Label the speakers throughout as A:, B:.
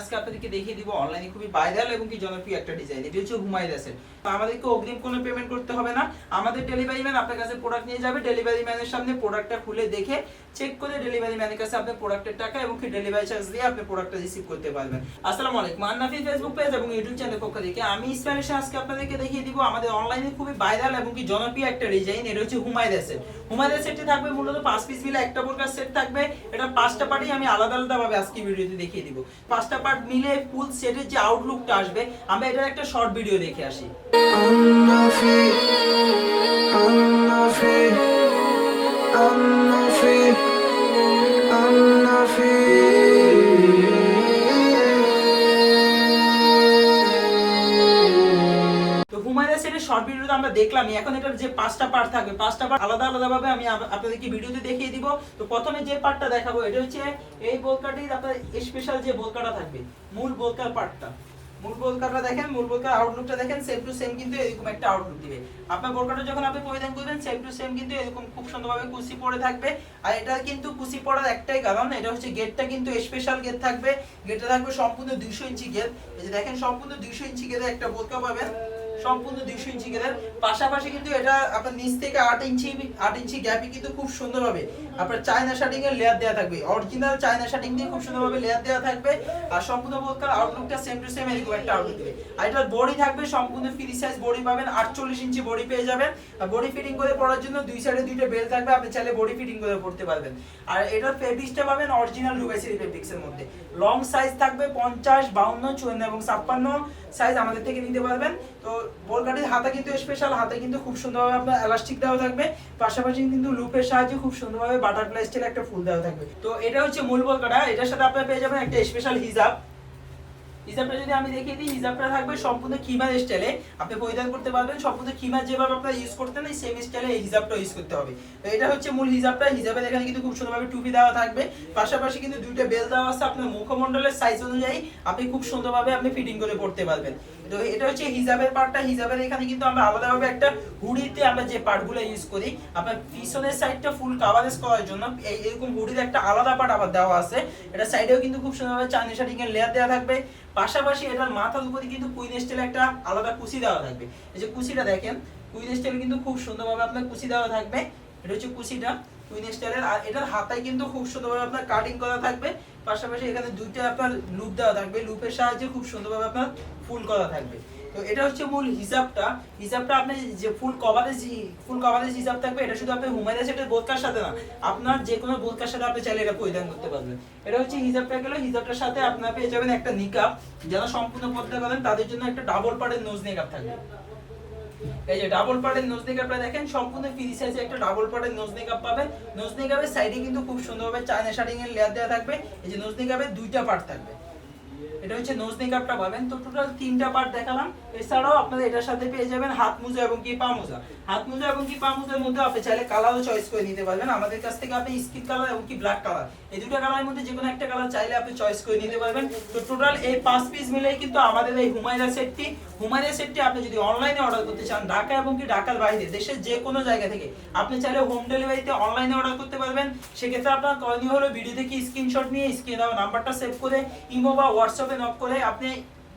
A: আজকে আপনাদেরকে দেখিয়ে দিব অনলাইনে খুবই ভাইরাল এবং কি জনপ্রিয় একটা ডিজাইন এটি হচ্ছে হুমায়ুন সেট তো আমাদেরকে অগ্রিম কোনো পেমেন্ট করতে হবে না। আমাদের ডেলিভারি ম্যান আপনার কাছে প্রোডাক্ট নিয়ে যাবে। ডেলিভারি ম্যানের সামনে প্রোডাক্টটা খুলে দেখে চেক করে ডেলিভারি ম্যানের কাছে আপনার প্রোডাক্টের টাকা এবং কি ডেলিভারি চার্জ দিয়ে আপনি প্রোডাক্টটা রিসিভ করতে পারবেন। আসসালামু আলাইকুম। মান্নাফি ফেসবুক পেজ এবং ইউটিউব চ্যানেল পক্ষ থেকে আমি স্প্যানিশে আজকে আপনাদেরকে দেখিয়ে দিব আমাদের অনলাইনে খুবই ভাইরাল এবং কি জনপ্রিয় একটা ডিজাইন এটা হচ্ছে হুমায়ুন সেট হুমায়ুন সেটটি থাকবে মূলত পাঁচ পিস মিলে একটা বোরকার সেট থাকবে। এটা পাঁচটা পার্টি আমি আলাদা আলাদা ভাবে আজকে ভিডিওতে দেখিয়ে দিব। পাঁচটা পার্ট মিলে ফুল সেটের যে আউটলুকটা আসবে আমরা এটার একটা শর্ট ভিডিও দেখে আসি। হুমায়ুন শর্ট ভিডিওতে আমরা দেখলাম এখন এটার যে পাঁচটা পার্ট থাকবে, পাঁচটা পার্ট আলাদা আলাদা ভাবে আমি আপ- আপনাদেরকে ভিডিওতে দেখিয়ে দিব। তো প্রথমে যে পার্টটা দেখাবো, এটা হচ্ছে এই বোলকাটির আপনার স্পেশাল যে বোলকাটা থাকবে, মূল বোলকার পার্টটা মূল বোলকাটা দেখেন, মূল বোলকার আউটলুকটা দেখেন সেম টু সেম কিন্তু এরকম একটা আউটলুক দিবে। আপনার বোলকাটা যখন আপনি পরিধান করবেন সেম টু সেম কিন্তু এরকম খুব সুন্দরভাবে কুচি পড়ে থাকবে। আর এটা কিন্তু কুচি পড়ার একটাই কারণ, এটা হচ্ছে গেটটা কিন্তু স্পেশাল গেট থাকবে। গেটটা থাকবে সম্পূর্ণ দুইশো ইঞ্চি গেট এই যে দেখেন, সম্পূর্ণ দুইশো ইঞ্চি গেটে একটা বোলকা পাবেন। সম্পূর্ণ দুইশো ইঞ্চি গেটের পাশাপাশি কিন্তু এটা আপনার নিচ থেকে আট ইঞ্চি আট ইঞ্চি গ্যাপে কিন্তু খুব সুন্দরভাবে আপনার চায়না শার্টিং এর লেয়ার দেওয়া থাকবে। অরিজিনাল চায়না শার্টিং দিয়ে খুব সুন্দরভাবে লেয়ার দেওয়া থাকবে। আর সম্পূর্ণ বোলকার আউটলুকটা সেম টু সেম এরকম একটা আউটলুক দিবে। আর এটার বডি থাকবে সম্পূর্ণ ফ্রি সাইজ বডি পাবেন। আটচল্লিশ ইঞ্চি বডি পেয়ে যাবেন। আর বডি ফিটিং করে পড়ার জন্য দুই সাইডে দুইটা বেল থাকবে। আপনি চাইলে বডি ফিটিং করে পড়তে পারবেন। আর এটার ফেব্রিক্সটা পাবেন অরিজিনাল ডুবাইসের ফেব্রিক্সের মধ্যে। লং সাইজ থাকবে পঞ্চাশ, বাউন্ন, চুয়ান্ন এবং ছাপ্পান্ন সাইজ আমাদের থেকে নিতে পারবেন। তো বোলকাটির হাতা কিন্তু স্পেশাল হাতে কিন্তু খুব সুন্দরভাবে আপনার এলাস্টিক দেওয়া থাকবে। পাশাপাশি কিন্তু লুপের সাহায্যে খুব সুন্দরভাবে বাটারফ্লাই স্টাইল একটা ফুল দেওয়া থাকবে। তো এটা হচ্ছে মূল বোলকাটা এটার সাথে আপনারা পেয়ে যাবেন একটা স্পেশাল হিজাব। হিজাবটা যদি আমি দেখিয়ে দিই, হিজাবটা থাকবে সম্পূর্ণ কিমার স্টাইলে আপনি পরিধান করতে পারবেন, সম্পূর্ণ কিমার যেভাবে আপনারা ইউজ করতেন এই সেম স্টাইলে এই হিজাবটা ইউজ করতে হবে। তো এটা হচ্ছে মূল হিজাবটা। হিজাবের এখানে কিন্তু খুব সুন্দরভাবে টুপি দেওয়া থাকবে। পাশাপাশি কিন্তু দুইটা বেল দেওয়া আছে আপনার মুখমণ্ডলের সাইজ অনুযায়ী। আপনি খুব সুন্দরভাবে আপনি ফিটিং করে পড়তে পারবেন। তো এটা হচ্ছে হিজাবের পার্টটা হিজাবের এখানে কিন্তু আমরা আলাদাভাবে একটা হুডিতে আমরা যে পার্টগুলো ইউজ করি, আপনার পিছনের সাইডটা ফুল কাভারেজ করার জন্য এই এরকম হুডিতে একটা আলাদা পার্ট আবার দেওয়া আছে। এটা সাইডেও কিন্তু খুব সুন্দরভাবে চাঁদনি এর লেয়ার দেওয়া থাকবে। পাশাপাশি এটার মাথার উপরে কিন্তু কুইন স্টেল একটা আলাদা কুচি দেওয়া থাকবে। এই যে কুচিটা দেখেন, কুইন স্টেল কিন্তু খুব সুন্দরভাবে আপনার কুচি দেওয়া থাকবে। এটা হচ্ছে কুচিটা কুইন স্টাইলের আর এটার হাতায় কিন্তু খুব সুন্দরভাবে আপনার কাটিং করা থাকবে। পাশাপাশি এখানে দুইটা আপনার লুপ দেওয়া থাকবে। লুপের সাহায্যে খুব সুন্দরভাবে আপনার ফুল করা থাকবে। তো এটা হচ্ছে মূল হিসাবটা। হিসাবটা আপনি যে ফুল কভারেজ ফুল কভারেজ হিসাব থাকবে, এটা শুধু আপনি হুমায়ুন সেটের বোধকার সাথে না, আপনার যে কোনো বোধকার সাথে আপনি চাইলে এটা পরিধান করতে পারবেন। এটা হচ্ছে হিসাবটা গেল, হিসাবটার সাথে আপনার পেয়ে যাবেন একটা নিকাপ যারা সম্পূর্ণ পর্দা করেন, তাদের জন্য একটা ডাবল পার্টের নোজ নিকাপ থাকবে। এই যে ডাবল পার্টের নোজ মেকআপটা দেখেন, সম্পূর্ণ ফ্রি সাইজে একটা ডাবল পার্টের নোজ মেকআপ পাবেন। নোজ মেকআপের সাইডে কিন্তু খুব সুন্দরভাবে চায়না শার্টিং এর লেয়ার দেওয়া থাকবে। এই যে নোজ মেকআপের দুইটা পার্ট থাকবে। এটা হচ্ছে নোজ মেকআপটা পাবেন তো টোটাল তিনটা পার্ট দেখালাম। এছাড়াও আপনারা এটার সাথে পেয়ে যাবেন হাত মোজা এবং কি পা মোজা। হাত মোজা এবং কি পা মোজার মধ্যে আপনি চাইলে কালারও চয়েস করে নিতে পারবেন। আমাদের কাছ থেকে আপনি স্কিন কালার এবং কি ব্ল্যাক কালার এই দুটো কালারের মধ্যে যে কোনো একটা কালার চাইলে আপনি চয়েস করে নিতে পারবেন। তো টোটাল এই পাঁচ পিস মিলেই কিন্তু আমাদের এই হুমায়রা সেটটি হুমায়রা সেটটি আপনি যদি অনলাইনে অর্ডার করতে চান, ঢাকা এবং কি ঢাকার বাইরে, দেশের যে কোনো জায়গা থেকে, আপনি চাইলে হোম ডেলিভারিতে অনলাইনে অর্ডার করতে পারবেন। সেক্ষেত্রে আপনার করণীয় হলো ভিডিও থেকে স্ক্রিনশট নিয়ে স্ক্রিনে দেওয়া নাম্বারটা সেভ করে ইমো বা হোয়াটসঅ্যাপে নক করে আপনি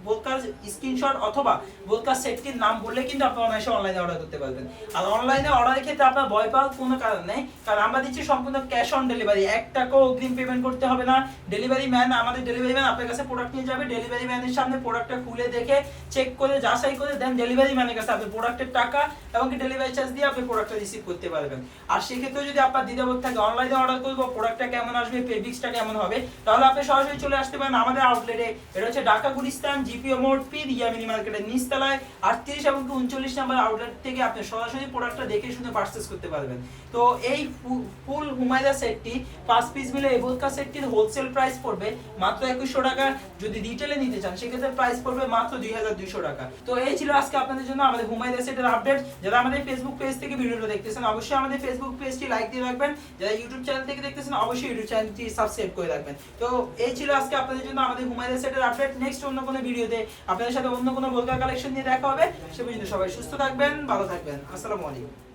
A: বোলকার স্ক্রিনশট অথবা বোলকার সেটটির নাম বললে কিন্তু আপনি অনায়াসে অনলাইনে অর্ডার করতে পারবেন। আর অনলাইনে অর্ডারের ক্ষেত্রে আপনার ভয় পাওয়ার কোনো কারণ নেই, কারণ আমরা দিচ্ছি সম্পূর্ণ ক্যাশ অন ডেলিভারি এক টাকাও অগ্রিম পেমেন্ট করতে হবে না। ডেলিভারি ম্যান আমাদের ডেলিভারি ম্যান আপনার কাছে প্রোডাক্ট নিয়ে যাবে। ডেলিভারি ম্যানের সামনে প্রোডাক্টটা খুলে দেখে চেক করে, যাচাই করে দেন ডেলিভারি ম্যানের কাছে আপনি প্রোডাক্টের টাকা এবং ডেলিভারি চার্জ দিয়ে আপনি প্রোডাক্টটা রিসিভ করতে পারবেন। আর সেক্ষেত্রে যদি আপনার দ্বিধাবোধ থাকে অনলাইনে অর্ডার করব প্রোডাক্টটা কেমন আসবে পেবিক্সটা কেমন হবে, তাহলে আপনি সরাসরি চলে আসতে পারেন। আমাদের আউটলেটে এটা হচ্ছে ঢাকা গুলিস্তান জিপিও মোড পি রিয়ামিনি মার্কেটের নিচতলায়, আটত্রিশ এবং উনচল্লিশ নাম্বার আউটলেট থেকে আপনি সরাসরি প্রোডাক্টটা দেখে শুনে করতে পারবেন। তো এই ফুল সেটটি পাঁচ পিস মিলে এই সেটটির হোলসেল প্রাইস পড়বে মাত্র একুশশো টাকা। যদি রিটেলে নিতে চান, সেক্ষেত্রে প্রাইস পড়বে মাত্র দুই হাজার দুইশো টাকা। তো এই ছিল আজকে আপনাদের জন্য আমাদের সেটের আপডেট যারা আমাদের ফেসবুক পেজ থেকে ভিডিওটা দেখতেছেন, অবশ্যই আমাদের ফেসবুক পেজটি লাইক দিয়ে রাখবেন। যারা ইউটিউব চ্যানেল থেকে দেখতেছেন, অবশ্যই ইউটিউব চ্যানেলটি সাবস্ক্রাইব করে রাখবেন। তো এই ছিল আজকে আপনাদের জন্য আমাদের হুমায়দা সেটের আপডেট নেক্সট অন্য কোনো ভিডিওতে আপনাদের সাথে অন্য কোনো বোলকা কালেকশন নিয়ে দেখা হবে। সে পর্যন্ত সবাই সুস্থ থাকবেন, ভালো থাকবেন। আসসালামু আলাইকুম।